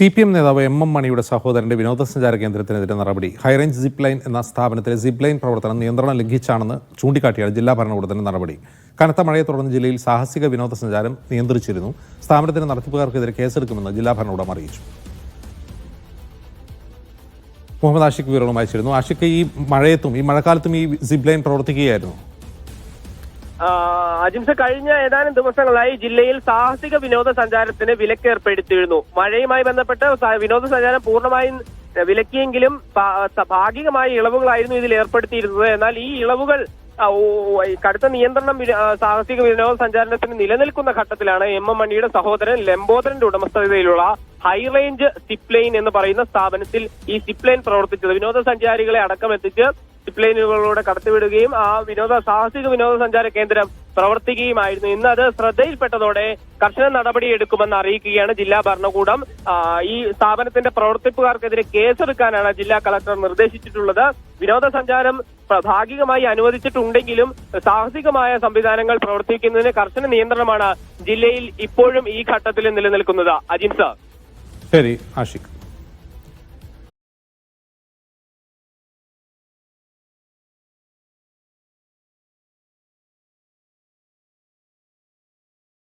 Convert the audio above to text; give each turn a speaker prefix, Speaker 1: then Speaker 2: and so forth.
Speaker 1: C P M നേതാവ് M M മണിയുടെ സഹോദരന്റെ വിനോദസഞ്ചാര കേന്ദ്രത്തിനെതിരെ നടപടി. ഹൈറേഞ്ച് സിപ്പ് ലൈൻ എന്ന സ്ഥാപനത്തിലെ സിപ്പ് ലൈൻ പ്രവർത്തനം നിയന്ത്രണം ലംഘിച്ചാണെന്ന് ചൂണ്ടിക്കാട്ടിയാണ് ജില്ലാ ഭരണകൂടത്തിന്റെ നടപടി. കനത്ത മഴയെ തുടർന്ന് ജില്ലയിൽ സാഹസിക വിനോദസഞ്ചാരം നിയന്ത്രിച്ചിരുന്നു. സ്ഥാപനത്തിന്റെ നടത്തിപ്പുകാർക്കെതിരെ കേസെടുക്കുമെന്ന് ജില്ലാ ഭരണകൂടം അറിയിച്ചു. മുഹമ്മദ് ആഷിഖ് വിവരവും അയച്ചിരുന്നു ആഷിഖ് ഈ മഴയത്തും ഈ മഴക്കാലത്തും ഈ സിപ്പ് ലൈൻ പ്രവർത്തിക്കുകയായിരുന്നു?
Speaker 2: അജിംസ കഴിഞ്ഞ ഏതാനും ദിവസങ്ങളായി ജില്ലയിൽ സാഹസിക വിനോദസഞ്ചാരത്തിന് വിലക്ക് ഏർപ്പെടുത്തിയിരുന്നു മഴയുമായി ബന്ധപ്പെട്ട് വിനോദസഞ്ചാരം പൂർണമായും വിലക്കിയെങ്കിലും ഭാഗികമായ ഇളവുകളായിരുന്നു ഇതിൽ ഏർപ്പെടുത്തിയിരുന്നത്. എന്നാൽ ഈ ഇളവുകൾ കടുത്ത നിയന്ത്രണം സാഹസിക വിനോദസഞ്ചാരത്തിന് നിലനിൽക്കുന്ന ഘട്ടത്തിലാണ് എം എം മണിയുടെ സഹോദരൻ ലംബോദരന്റെ ഉടമസ്ഥതയിലുള്ള ഹൈറേഞ്ച് സിപ്ലൈൻ ലൈൻ എന്ന് പറയുന്ന സ്ഥാപനത്തിൽ ഈ സിപ്ലൈൻ ലൈൻ പ്രവർത്തിച്ചത്. വിനോദസഞ്ചാരികളെ അടക്കം എത്തിച്ച് സിപ്പ് ലൈനുകളിലൂടെ കടത്തിവിടുകയും ആ വിനോദ സാഹസിക വിനോദസഞ്ചാര കേന്ദ്രം പ്രവർത്തിക്കുകയുമായിരുന്നു. ഇന്ന് അത് ശ്രദ്ധയിൽപ്പെട്ടതോടെ കർശന നടപടിയെടുക്കുമെന്ന് അറിയിക്കുകയാണ് ജില്ലാ ഭരണകൂടം. ഈ സ്ഥാപനത്തിന്റെ പ്രവർത്തിപ്പുകാർക്കെതിരെ കേസെടുക്കാനാണ് ജില്ലാ കളക്ടർ നിർദ്ദേശിച്ചിട്ടുള്ളത്. വിനോദസഞ്ചാരം ഭാഗികമായി അനുവദിച്ചിട്ടുണ്ടെങ്കിലും സാഹസികമായ സംവിധാനങ്ങൾ പ്രവർത്തിക്കുന്നതിന് കർശന നിയന്ത്രണമാണ് ജില്ലയിൽ ഇപ്പോഴും ഈ ഘട്ടത്തിൽ നിലനിൽക്കുന്നത്. അജിൻ സർ.
Speaker 1: ശരി ആഷിഖ്.